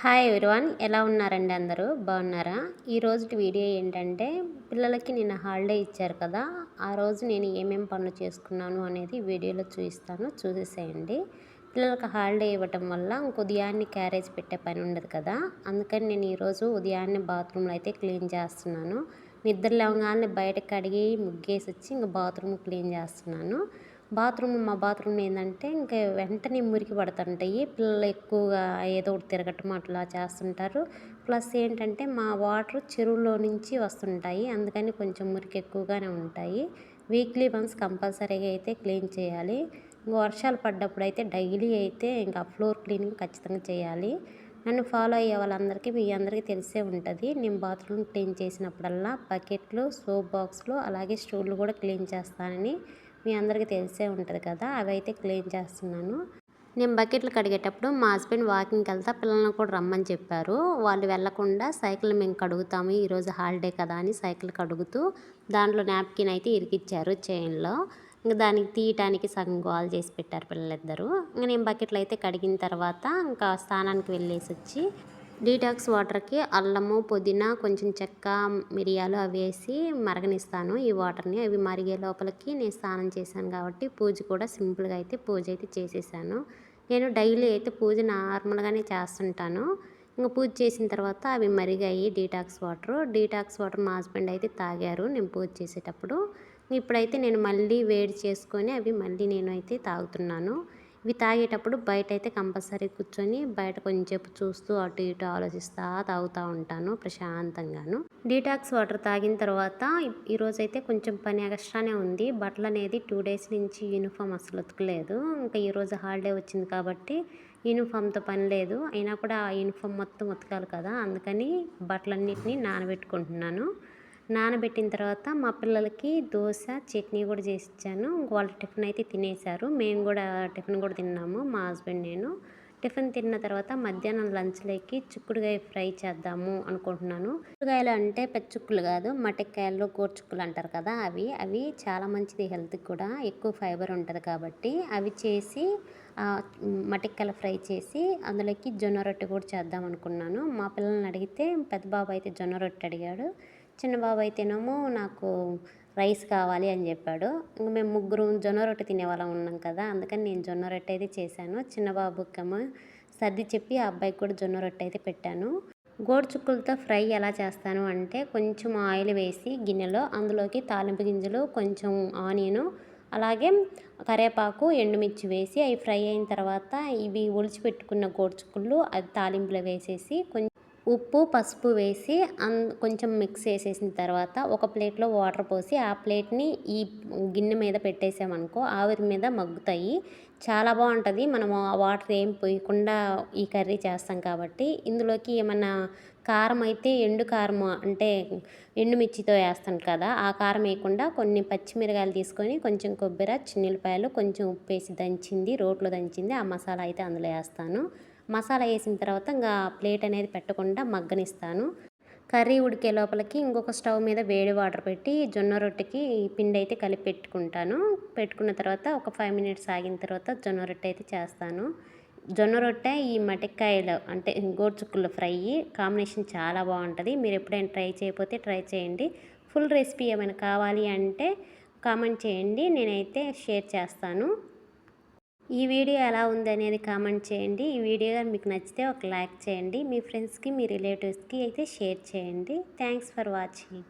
Hi everyone ఎలా ఉన్నారండి అందరూ? బాగున్నారా? ఈరోజు వీడియో ఏంటంటే పిల్లలకి నిన్న హాలిడే ఇచ్చారు కదా ఆ రోజు నేను ఏమేమి పనులు చేసుకున్నాను అనేది వీడియోలో చూపిస్తాను చూసేసేయండి. పిల్లలకి హాలిడే ఇవ్వటం వల్ల ఉదయాన్నే క్యారేజ్ పెట్టే పని ఉండదు కదా అందుకని నేను ఈరోజు ఉదయాన్నే బాత్రూమ్లో అయితే క్లీన్ చేస్తున్నాను. నిద్ర లేవగానే బయటకు కడిగి ముగ్గేసి వచ్చి ఇంకా బాత్రూమ్ క్లీన్ చేస్తున్నాను. బాత్రూమ్ మా బాత్రూమ్ ఏంటంటే ఇంకా వెంటనే మురికి పడుతుంటాయి. పిల్లలు ఎక్కువగా ఏదో ఒకటి తిరగటం అట్లా చేస్తుంటారు. ప్లస్ ఏంటంటే మా వాటర్ చెరువులో నుంచి వస్తుంటాయి. అందుకని కొంచెం మురికి ఎక్కువగానే ఉంటాయి. వీక్లీ వన్స్ కంపల్సరీగా అయితే క్లీన్ చేయాలి. ఇంకా వర్షాలు పడ్డప్పుడు అయితే డైలీ అయితే ఇంకా ఫ్లోర్ క్లీనింగ్ ఖచ్చితంగా చేయాలి. నన్ను ఫాలో అయ్యే వాళ్ళందరికీ మీ అందరికీ తెలిసే ఉంటుంది. నేను బాత్రూమ్ క్లీన్ చేసినప్పుడల్లా బకెట్లు సోప్ బాక్స్లు అలాగే స్టూళ్ళు కూడా క్లీన్ చేస్తానని. మీ అందరికీ తెలిసే ఉంటుంది కదా అవి అయితే క్లీన్ చేస్తున్నాను. నేను బకెట్లు కడిగేటప్పుడు మా హస్బెండ్ వాకింగ్కి వెళ్తా పిల్లల్ని కూడా రమ్మని చెప్పారు. వాళ్ళు వెళ్ళకుండా సైకిల్ మేము కడుగుతాము ఈరోజు హాలిడే కదా అని సైకిల్ కడుగుతూ దాంట్లో నాప్కిన్ అయితే ఇరికిచ్చారు చైన్లో. ఇంకా దానికి తీయటానికి సగం గోల్ చేసి పెట్టారు పిల్లలిద్దరూ. ఇంకా నేను బకెట్లు అయితే కడిగిన తర్వాత ఇంకా స్థానానికి వెళ్ళేసి వచ్చి డీటాక్స్ వాటర్కి అల్లము పుదీనా కొంచెం చెక్క మిరియాలు అవి వేసి మరగనిస్తాను. ఈ వాటర్ని అవి మరిగే లోపలికి నేను స్నానం చేశాను కాబట్టి పూజ కూడా సింపుల్గా అయితే పూజ అయితే చేసేసాను. నేను డైలీ అయితే పూజ నార్మల్గానే చేస్తుంటాను. ఇంకా పూజ చేసిన తర్వాత అవి మరిగాయి డీటాక్స్ వాటర్. డీటాక్స్ వాటర్ మా హస్బెండ్ అయితే తాగారు నేను పూజ చేసేటప్పుడు. ఇప్పుడైతే నేను మళ్ళీ వేడి చేసుకొని అవి మళ్ళీ నేను అయితే తాగుతున్నాను. ఇవి తాగేటప్పుడు బయట అయితే కంపల్సరీ కూర్చొని బయట కొంచెంసేపు చూస్తూ అటు ఇటు ఆలోచిస్తూ తాగుతూ ఉంటాను ప్రశాంతంగాను. డీటాక్స్ వాటర్ తాగిన తర్వాత ఈరోజు అయితే కొంచెం పని ఎక్స్ట్రానే ఉంది. బట్టలు అనేది టూ డేస్ నుంచి యూనిఫామ్ అసలు ఉతకలేదు. ఇంకా ఈరోజు హాలిడే వచ్చింది కాబట్టి యూనిఫామ్తో పని లేదు. అయినా కూడా ఆ యూనిఫామ్ మొత్తం ఉతకాలి కదా అందుకని బట్టలన్నిటిని నానబెట్టుకుంటున్నాను. నానబెట్టిన తర్వాత మా పిల్లలకి దోశ చట్నీ కూడా చేసి ఇచ్చాను వాళ్ళు టిఫిన్ అయితే తినేశారు మేము కూడా టిఫిన్ కూడా తిన్నాము మా హస్బెండ్ నేను. టిఫిన్ తిన్న తర్వాత మధ్యాహ్నం లంచ్లోకి చిక్కుడుకాయ ఫ్రై చేద్దాము అనుకుంటున్నాను. చిక్కుడుకాయలు అంటే పెచ్చుక్కులు కాదు మటక్కాయలు గోర్చుక్కులు అంటారు కదా అవి. అవి చాలా మంచిది హెల్త్కి కూడా. ఎక్కువ ఫైబర్ ఉంటుంది కాబట్టి అవి చేసి మటక్కాయలు ఫ్రై చేసి అందులోకి జొన్న రొట్టె కూడా చేద్దాం అనుకున్నాను. మా పిల్లల్ని అడిగితే పెద్ద బాబు అయితే జొన్న రొట్టె అడిగాడు. చిన్న బాబు అయితేనేమో నాకు రైస్ కావాలి అని చెప్పాడు. ఇంక మేము ముగ్గురు జొన్న రొట్టె తినేవాళ్ళం ఉన్నాం కదా అందుకని నేను జొన్న రొట్టె అయితే చేశాను. చిన్నబాబుకేమో సర్ది చెప్పి ఆ అబ్బాయికి కూడా జొన్న రొట్టె అయితే పెట్టాను. గోడుచుక్కులతో ఫ్రై ఎలా చేస్తాను అంటే కొంచెం ఆయిల్ వేసి గిన్నెలో అందులోకి తాలింపు గింజలు కొంచెం ఆనియను అలాగే కరివేపాకు ఎండుమిర్చి వేసి అవి ఫ్రై అయిన తర్వాత ఇవి ఒలిచిపెట్టుకున్న గోడుచుక్కులు అది తాలింపులో వేసేసి కొంచెం ఉప్పు పసుపు వేసి అన్ కొంచెం మిక్స్ చేసేసిన తర్వాత ఒక ప్లేట్లో వాటర్ పోసి ఆ ప్లేట్ని ఈ గిన్నె మీద పెట్టేసామనుకో ఆవిరి మీద మగ్గుతాయి. చాలా బాగుంటుంది. మనం వాటర్ ఏం పోయకుండా ఈ కర్రీ చేస్తాం కాబట్టి. ఇందులోకి ఏమన్నా కారం అయితే ఎండు కారం అంటే ఎండుమిర్చితో వేస్తాను కదా ఆ కారం వేయకుండా కొన్ని పచ్చిమిరకాయలు తీసుకొని కొంచెం కొబ్బరి చిన్నపాయలు కొంచెం ఉప్పు వేసి దంచింది రోట్లో దంచింది ఆ మసాలా అయితే అందులో వేస్తాను. మసాలా వేసిన తర్వాత ఇంకా ప్లేట్ అనేది పెట్టకుండా మగ్గనిస్తాను. కర్రీ ఉడికే లోపలికి ఇంకొక స్టవ్ మీద వేడి వాటర్ పెట్టి జొన్న రొట్టెకి పిండి అయితే కలిపి పెట్టుకుంటాను. పెట్టుకున్న తర్వాత ఒక ఫైవ్ మినిట్స్ ఆగిన తర్వాత జొన్న రొట్టె అయితే చేస్తాను. జొన్న రొట్టె ఈ మటక్కాయలు అంటే గోడ్చుక్కుల ఫ్రై కాంబినేషన్ చాలా బాగుంటుంది. మీరు ఎప్పుడైనా ట్రై చేయకపోతే ట్రై చేయండి. ఫుల్ రెసిపీ ఏమైనా కావాలి అంటే కామెంట్ చేయండి. నేనైతే షేర్ చేస్తాను. ఈ వీడియో ఎలా ఉంది అనేది కామెంట్ చేయండి. ఈ వీడియో మీకు నచ్చితే ఒక లైక్ చేయండి. మీ ఫ్రెండ్స్కి మీ రిలేటివ్స్కి అయితే షేర్ చేయండి. Thanks for watching.